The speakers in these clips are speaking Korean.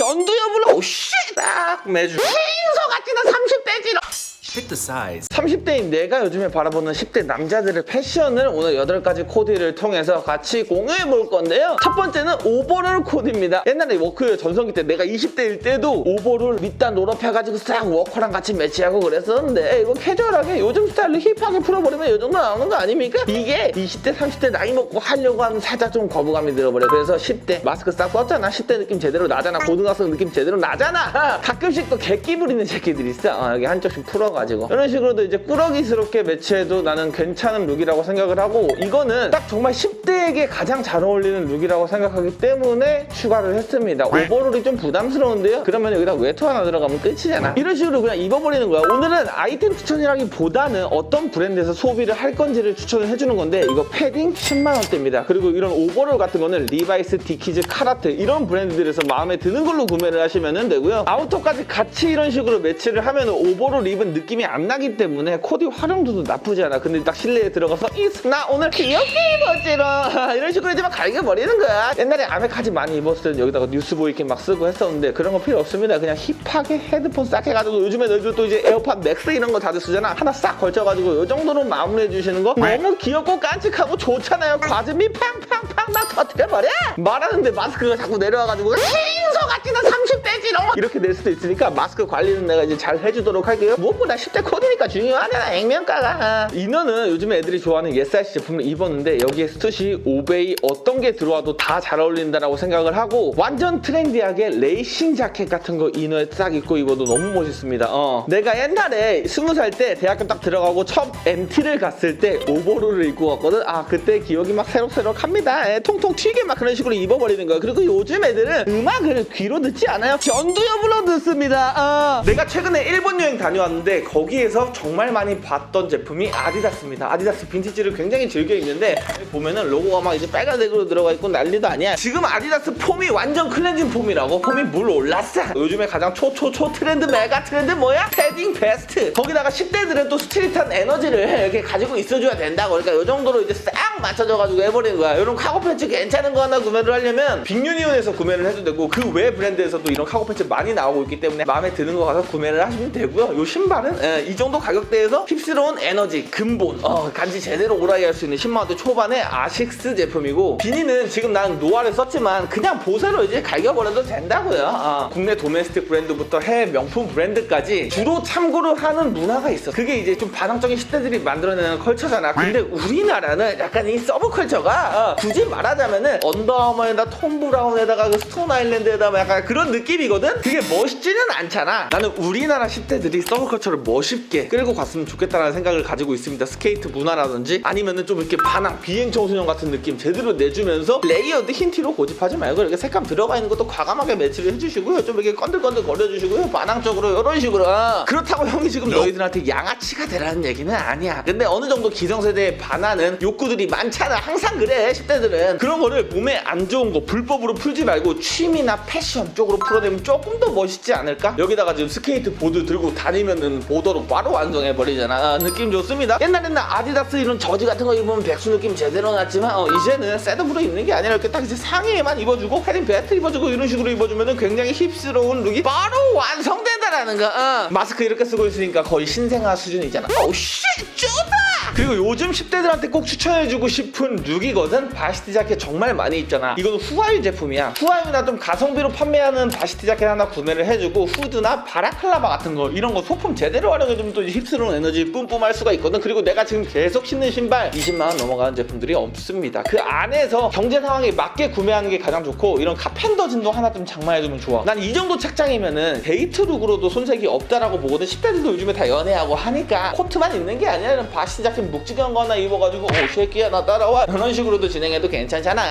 전두 여부를 오씨 딱 매주. 신서 같지는 30대지로 Check the size. 30대인 내가 요즘에 바라보는 10대 남자들의 패션을 오늘 8가지 코디를 통해서 같이 공유해 볼 건데요. 첫 번째는 오버롤 코디입니다. 옛날에 워크웨어 전성기 때 내가 20대일 때도 오버롤 밑단 롤업 해가지고 싹 워커랑 같이 매치하고 그랬었는데 이거 캐주얼하게 요즘 스타일로 힙하게 풀어버리면 이 정도 나오는 거 아닙니까? 이게 20대, 30대 나이 먹고 하려고 하면 살짝 좀 거부감이 들어버려. 그래서 10대 마스크 싹 썼잖아. 10대 느낌 제대로 나잖아. 고등학생 느낌 제대로 나잖아. 가끔씩 또 객기 부리는 새끼들이 있어. 어, 여기 한쪽씩 풀어가 지고. 이런 식으로도 이제 꾸러기스럽게 매치해도 나는 괜찮은 룩이라고 생각을 하고 이거는 딱 정말 10대에게 가장 잘 어울리는 룩이라고 생각하기 때문에 추가를 했습니다. 오버롤이 좀 부담스러운데요? 그러면 여기다 외투 하나 들어가면 끝이잖아. 이런 식으로 그냥 입어버리는 거야. 오늘은 아이템 추천이라기보다는 어떤 브랜드에서 소비를 할 건지를 추천을 해주는 건데 이거 패딩 10만 원대입니다. 그리고 이런 오버롤 같은 거는 리바이스, 디키즈, 카라트 이런 브랜드들에서 마음에 드는 걸로 구매를 하시면 되고요. 아우터까지 같이 이런 식으로 매치를 하면 오버롤 입은 느낌 이 안 나기 때문에 코디 활용도도 나쁘지 않아. 근데 딱 실내에 들어가서 이나 오늘 귀엽게 입었지롱 이런 식으로 이제 막 갈겨버리는 거야. 옛날에 아메카지 많이 입었을 때 여기다가 뉴스보이 이렇게 막 쓰고 했었는데 그런 거 필요 없습니다. 그냥 힙하게 헤드폰 싹 해가지고 요즘에 너희들 또 이제 에어팟 맥스 이런 거 다들 쓰잖아. 하나 싹 걸쳐가지고 이 정도로 마무리해 주시는 거 너무 귀엽고 깐직하고 좋잖아요. 과즙이 팡팡팡 막 터트려버려. 말하는데 마스크가 자꾸 내려와가지고 신서 같지는 30대지롱 이렇게 될 수도 있으니까 마스크 관리는 내가 이제 잘 해주도록 할게요. 무엇보다 10대 코디니까 중요하잖아 액면가가. 이너는 요즘에 애들이 좋아하는 예사이즈 제품을 입었는데 여기에 스투시, 오베이 어떤 게 들어와도 다 잘 어울린다라고 생각을 하고 완전 트렌디하게 레이싱 자켓 같은 거 이너에 싹 입고 입어도 너무 멋있습니다. 어. 내가 옛날에 스무 살때 대학교 딱 들어가고 첫 MT를 갔을 때 오버롤을 입고 갔거든. 아 그때 기억이 막 새록새록합니다. 예, 통통 튀게 막 그런 식으로 입어버리는 거예요. 그리고 요즘 애들은 음악을 귀로 듣지 않아요. 전두 여부로 듣습니다. 어. 내가 최근에 일본 여행 다녀왔는데 거기에서 정말 많이 봤던 제품이 아디다스입니다. 아디다스 빈티지를 굉장히 즐겨 입는데 보면은 로고가 막 이제 빨간색으로 들어가 있고 난리도 아니야. 지금 아디다스 폼이 완전 클렌징 폼이라고 폼이 물 올랐어. 요즘에 가장 초초초 트렌드 메가 트렌드 뭐야? 패딩 베스트. 거기다가 10대들은 또 스트릿한 에너지를 이렇게 가지고 있어줘야 된다고. 그러니까 이 정도로 이제 싹 맞춰져가지고 해버리는 거야. 이런 카고 팬츠 괜찮은 거 하나 구매를 하려면 빅유니온에서 구매를 해도 되고 그 외 브랜드에서도 이런 카고 팬츠 많이 나오고 있기 때문에 마음에 드는 거 가서 구매를 하시면 되고요. 요 신발은 예, 이 정도 가격대에서 힙스러운 에너지 근본 어, 간지 제대로 오라이 할 수 있는 10만 원대 초반의 아식스 제품이고 비니는 지금 나는 노화를 썼지만 그냥 보세로 이제 갈겨버려도 된다고요. 어, 국내 도메스틱 브랜드부터 해외 명품 브랜드까지 주로 참고를 하는 문화가 있어. 그게 이제 좀 반항적인 10대들이 만들어내는 컬처잖아. 근데 우리나라는 약간 이 서브 컬처가 어, 굳이 말하자면은 언더아머에다 톰 브라운에다가 그 스톤 아일랜드에다가 약간 그런 느낌이거든. 그게 멋있지는 않잖아. 나는 우리나라 10대들이 서브 컬처를 멋있게 끌고 갔으면 좋겠다는 생각을 가지고 있습니다. 스케이트 문화라든지 아니면은 좀 이렇게 반항 비행 청소년 같은 느낌 제대로 내주면서 레이어드 흰 티로 고집하지 말고 이렇게 색감 들어가 있는 것도 과감하게 매치를 해주시고요. 좀 이렇게 건들건들 거려주시고요. 반항적으로 이런 식으로 아, 그렇다고 형이 지금 너희들한테 양아치가 되라는 얘기는 아니야. 근데 어느 정도 기성세대에 반하는 욕구들이 많잖아. 항상 그래 10대들은 그런 거를 몸에 안 좋은 거 불법으로 풀지 말고 취미나 패션 쪽으로 풀어내면 조금 더 멋있지 않을까? 여기다가 지금 스케이트 보드 들고 다니면은 보 더로 바로 완성해 버리잖아. 아, 느낌 좋습니다. 옛날에는 아디다스 이런 저지 같은 거 입으면 백수 느낌 제대로 났지만 어, 이제는 셋업으로 입는 게 아니라 이렇게 딱 이제 상의에만 입어주고 패딩 배트 입어주고 이런 식으로 입어주면은 굉장히 힙스러운 룩이 바로 완성된다라는 거. 어. 마스크 이렇게 쓰고 있으니까 거의 신생아 수준이잖아. 오씨 좁아. 그리고 요즘 10대들한테 꼭 추천해주고 싶은 룩이거든. 바시티 자켓 정말 많이 입잖아. 이거는 후아유 제품이야. 후아유나 좀 가성비로 판매하는 바시티 자켓 하나 구매를 해주고 후드나 바라클라바 같은 거 이런 거 소품 제대로 활용해주면 또 힙스러운 에너지 뿜뿜할 수가 있거든. 그리고 내가 지금 계속 신는 신발 20만원 넘어가는 제품들이 없습니다. 그 안에서 경제 상황에 맞게 구매하는 게 가장 좋고 이런 카펜더 진도 하나 좀 장만해주면 좋아. 난 이 정도 착장이면은 데이트 룩으로도 손색이 없다라고 보거든. 10대들도 요즘에 다 연애하고 하니까 코트만 입는 게 아니라 이런 바시티 자켓 묵직한 거 하나 입어가지고 오 새끼야 나 따라와. 이런 식으로도 진행해도 괜찮잖아.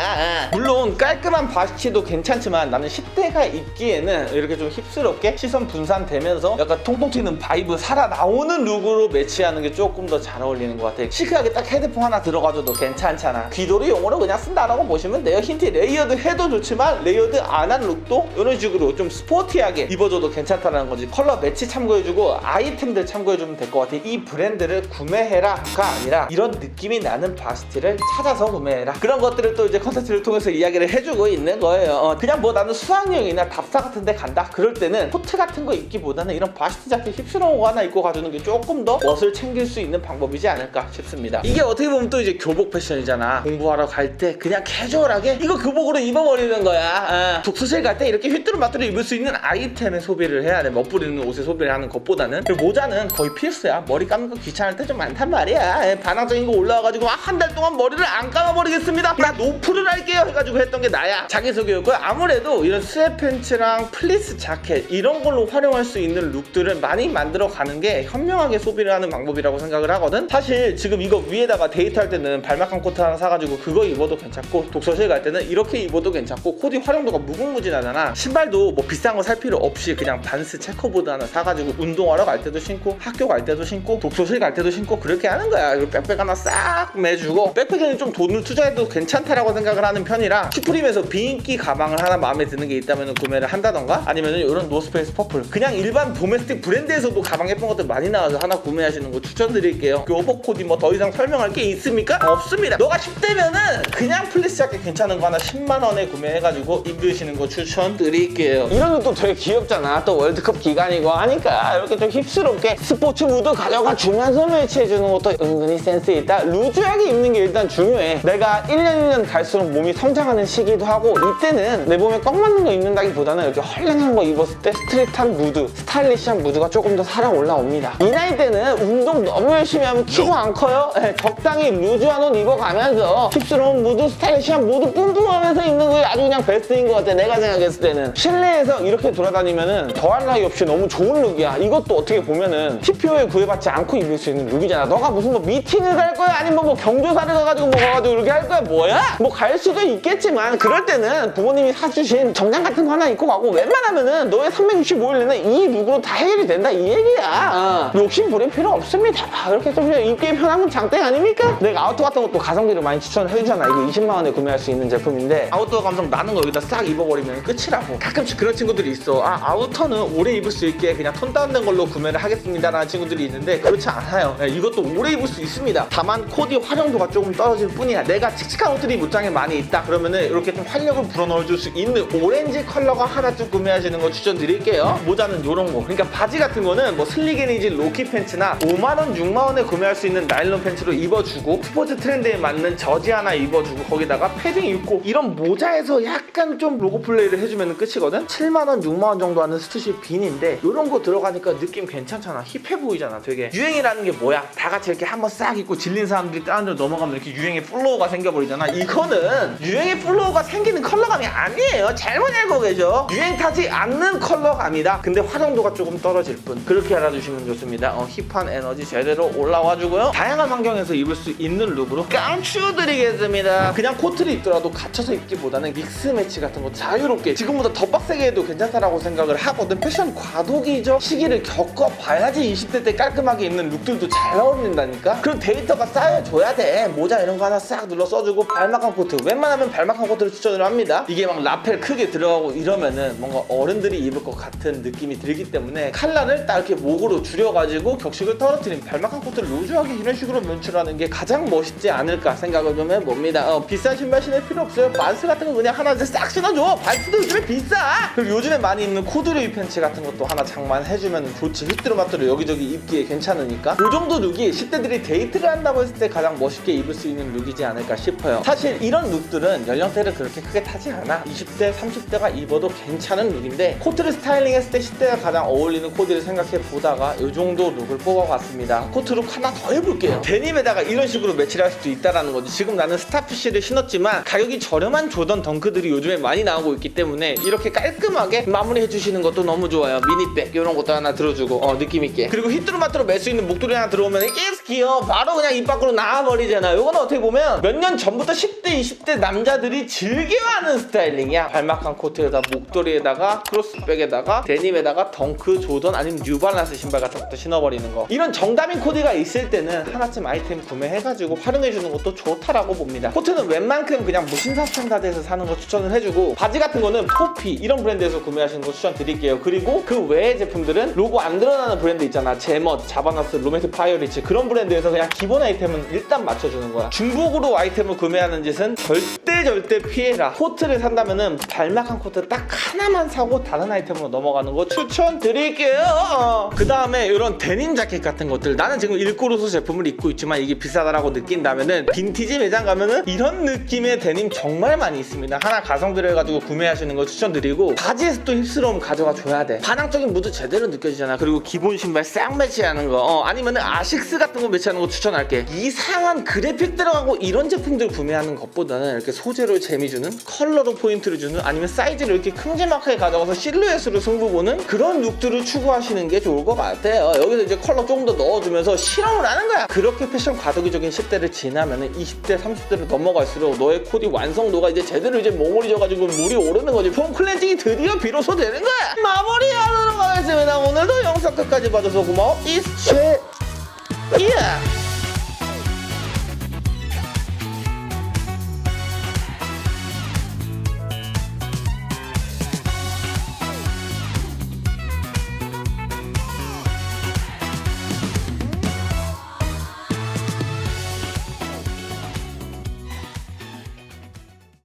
물론 깔끔한 바시티도 괜찮지만 나는 10대가 입기에는 이렇게 좀 힙스럽게 시선 분산되면서 약간 통통 튀는 바이브 살아 나오는 룩으로 매치하는 게 조금 더 잘 어울리는 것 같아. 시크하게 딱 헤드폰 하나 들어가줘도 괜찮잖아. 귀돌이 용어로 그냥 쓴다라고 보시면 돼요. 흰티 레이어드 해도 좋지만 레이어드 안 한 룩도 이런 식으로 좀 스포티하게 입어줘도 괜찮다는 거지. 컬러 매치 참고해주고 아이템들 참고해주면 될 것 같아. 이 브랜드를 구매해라 가 아니라 이런 느낌이 나는 바스티를 찾아서 구매해라. 그런 것들을 또 이제 컨텐츠를 통해서 이야기를 해주고 있는 거예요. 어, 그냥 뭐 나는 수학여행이나 답사 같은 데 간다. 그럴 때는 코트 같은 거 입기보다는 이런 바스티 자켓 힙스러운 거 하나 입고 가주는 게 조금 더 멋을 챙길 수 있는 방법이지 않을까 싶습니다. 이게 어떻게 보면 또 이제 교복 패션이잖아. 공부하러 갈 때 그냥 캐주얼하게 이거 교복으로 입어버리는 거야. 어, 독서실 갈 때 이렇게 휘뚜루마뚜루 입을 수 있는 아이템의 소비를 해야 돼. 멋부리는 옷에 소비를 하는 것보다는. 모자는 거의 필수야. 머리 감는 거 귀찮을 때 좀 많단 말이야 예, 반항적인 거 올라와가지고 한 달 동안 머리를 안 감아버리겠습니다. 나 노프를 할게요 해가지고 했던 게 나야. 자기소개였고요. 아무래도 이런 스웨팬츠랑 플리스 자켓 이런 걸로 활용할 수 있는 룩들을 많이 만들어 가는 게 현명하게 소비를 하는 방법이라고 생각을 하거든. 사실 지금 이거 위에다가 데이트할 때는 발막한 코트 하나 사가지고 그거 입어도 괜찮고 독서실 갈 때는 이렇게 입어도 괜찮고 코디 활용도가 무궁무진하잖아. 신발도 뭐 비싼 거 살 필요 없이 그냥 반스 체커보드 하나 사가지고 운동하러 갈 때도 신고 학교 갈 때도 신고 독서실 갈 때도 신고 그렇게 하는 거야 그리고 백팩 하나 싹 매주고 백팩에는 좀 돈을 투자해도 괜찮다라고 생각을 하는 편이라 슈프림에서 비인기 가방을 하나 마음에 드는 게 있다면 구매를 한다던가 아니면 이런 노스페이스 퍼플. 그냥 일반 도메스틱 브랜드에서도 가방 예쁜 것들 많이 나와서 하나 구매하시는 거 추천드릴게요. 그 오버코디 뭐 더 이상 설명할 게 있습니까? 없습니다. 너가 10대면은 그냥 플리스 자켓 괜찮은 거 하나 10만 원에 구매해가지고 입으시는 거 추천드릴게요. 이런 것도 되게 귀엽잖아. 또 월드컵 기간이고 하니까 이렇게 좀 힙스럽게 스포츠 무드 가져가 주면서 매치해주는 것도 은근히 센스 있다? 루즈하게 입는 게 일단 중요해. 내가 1년 1년 갈수록 몸이 성장하는 시기도 하고 이때는 내 몸에 꽉 맞는 거 입는다기보다는 이렇게 헐랭한 거 입었을 때 스트릿한 무드 스타일리시한 무드가 조금 더 살아 올라옵니다. 이 나이 때는 운동 너무 열심히 하면 키가 안 커요? 네, 적당히 루즈한 옷 입어가면서 힙스러운 무드 스타일리시한 무드 뿜뿜하면서 입는 게 아주 그냥 베스트인 것 같아 내가 생각했을 때는. 실내에서 이렇게 돌아다니면은 더할 나위 없이 너무 좋은 룩이야. 이것도 어떻게 보면은 TPO에 구애받지 않고 입을 수 있는 룩이잖아. 너가 무슨 뭐 미팅을 갈 거야? 아니면 뭐 경조사를 가가지고 뭐 가가지고 이렇게 할 거야? 뭐야? 뭐 갈 수도 있겠지만 그럴 때는 부모님이 사주신 정장 같은 거 하나 입고 가고 웬만하면은 너의 365일 내내 이 룩으로 다 해결이 된다 이 얘기야. 어. 욕심 부릴 필요 없습니다. 아, 이렇게 좀 그냥 입기 편하면 장땡 아닙니까? 내가 아우터 같은 것도 가성비를 많이 추천을 해주잖아. 이거 20만 원에 구매할 수 있는 제품인데. 아우터 감성 나는 거 여기다 싹 입어버리면 끝이라고. 가끔씩 그런 친구들이 있어. 아 아우터는 오래 입을 수 있게 그냥 톤 다운된 걸로 구매를 하겠습니다라는 친구들이 있는데 그렇지 않아요. 네, 이것도 오래 입을 수 있습니다. 다만 코디 활용도가 조금 떨어질 뿐이야. 내가 칙칙한 옷들이 옷장에 많이 있다. 그러면은 이렇게 좀 활력을 불어넣어줄 수 있는 오렌지 컬러가 하나쯤 구매하시는 거 추천드릴게요. 모자는 이런 거. 그러니까 바지 같은 거는 뭐 슬리게니지 로키 팬츠나 5만 원 6만 원에 구매할 수 있는 나일론 팬츠로 입어주고 스포츠 트렌드에 맞는 저지 하나 입어주고 거기다가 패딩 입고 이런 모자에서 약간 좀 로고 플레이를 해주면 끝이거든? 7만 원 6만 원 정도 하는 스투시 빈인데 이런 거 들어가니까 느낌 괜찮잖아. 힙해 보이잖아 되게. 유행이라는 게 뭐야? 다 같이 이렇게 한번 싹 입고 질린 사람들이 다른 데로 넘어가면 이렇게 유행의 플로어가 생겨버리잖아. 이거는 유행의 플로어가 생기는 컬러감이 아니에요. 잘못 알고 계셔. 유행 타지 않는 컬러감이다. 근데 활용도가 조금 떨어질 뿐. 그렇게 알아주시면 좋습니다. 어, 힙한 에너지 제대로 올라와 주고요. 다양한 환경에서 입을 수 있는 룩으로 깡추드리겠습니다. 그냥 코트를 입더라도 갇혀서 입기보다는 믹스 매치 같은 거 자유롭게 지금보다 더 빡세게 해도 괜찮다라고 생각을 하거든. 패션 과도기죠. 시기를 겪어봐야지 20대 때 깔끔하게 입는 룩들도 잘 어울린다니까 그럼 데이터가 쌓여줘야 돼. 모자 이런 거 하나 싹 눌러 써주고 발막한 코트. 웬만하면 발막한 코트를 추천을 합니다. 이게 막 라펠 크게 들어가고 이러면은 뭔가 어른들이 입을 것 같은 느낌이 들기 때문에 칼라를 딱 이렇게 목으로 줄여가지고 격식을 떨어뜨린 발막한 코트를 루즈하게 이런 식으로 연출하는 게 가장 멋있지 않을까 생각을 좀 해봅니다. 어, 비싼 신발 신을 필요 없어요. 반스 같은 거 그냥 하나 싹 신어줘. 반스도 요즘에 비싸. 그리고 요즘에 많이 입는 코드레이 팬츠 같은 것도 하나 장만해주면 좋지. 휘뚜루마뚜루 여기저기 입기에 괜찮으니까. 요 정도 룩이 10대들이 데이트를 한다고 했을 때 가장 멋있게 입을 수 있는 룩이지 않을까 싶어요. 사실 이런 룩들은 연령대를 그렇게 크게 타지 않아. 20대 30대가 입어도 괜찮은 룩인데 코트를 스타일링 했을 때 10대가 가장 어울리는 코디를 생각해 보다가 요 정도 룩을 뽑아봤습니다. 코트 룩 하나 더 해볼게요. 데님에다가 이런 식으로 매치를 할 수도 있다라는 거지. 지금 나는 스타피쉬를 신었지만 가격이 저렴한 조던 덩크들이 요즘에 많이 나오고 있기 때문에 이렇게 깔끔하게 마무리 해 주시는 것도 너무 좋아요. 미니백 이런 것도 하나 들어주고 어 느낌 있게. 그리고 휘뚜루마뚜루 멜수 있는 목도리 하나 들어오면 깨스 귀여워 바로 그냥 입 밖으로 나와버리잖아 요거는 어떻게 보면 몇 년 전부터 10대 20대 남자들이 즐겨하는 스타일링이야. 발막한 코트에다 목도리에다가 크로스백에다가 데님에다가 덩크, 조던 아니면 뉴발란스 신발 같은 것도 신어버리는 거. 이런 정답인 코디가 있을 때는 하나쯤 아이템 구매해가지고 활용해주는 것도 좋다라고 봅니다. 코트는 웬만큼 그냥 무신사 스탠다드에서 사는 거 추천을 해주고 바지 같은 거는 포피 이런 브랜드에서 구매하시는 거 추천드릴게요. 그리고 그 외의 제품들은 로고 안 드러나는 브랜드 있잖아. 제멋, 자바나스, 로메트 파이어리치 그런 브랜드 에서 그냥 기본 아이템은 일단 맞춰주는 거야. 중복으로 아이템을 구매하는 짓은 절대 절대 피해라. 코트를 산다면은 발막한 코트 딱 하나만 사고 다른 아이템으로 넘어가는 거 추천드릴게요. 그 다음에 이런 데님 자켓 같은 것들 나는 지금 일코로소 제품을 입고 있지만 이게 비싸다라고 느낀다면은 빈티지 매장 가면은 이런 느낌의 데님 정말 많이 있습니다. 하나 가성 들여가지고 구매하시는 거 추천드리고 바지에서 또 힙스러움 가져가 줘야 돼. 반항적인 무드 제대로 느껴지잖아. 그리고 기본 신발 싹 매치하는 거 어, 아니면은 아식스 같은 거 매치하는 거 추천할게. 이상한 그래픽 들어가고 이런 제품들 구매하는 것보다는 이렇게 소재로 재미 주는 컬러로 포인트를 주는 아니면 사이즈를 이렇게 큼지막하게 가져가서 실루엣으로 승부 보는 그런 룩들을 추구하시는 게 좋을 것 같아요. 여기서 이제 컬러 조금 더 넣어주면서 실험을 하는 거야. 그렇게 패션 과도기적인 10대를 지나면은 20대, 30대로 넘어갈수록 너의 코디 완성도가 이제 제대로 이제 몽골이 져가지고 물이 오르는 거지. 폼 클렌징이 드디어 비로소 되는 거야. 마무리하도록 하겠습니다. 오늘도 영상 끝까지 봐줘서 고마워. 이스.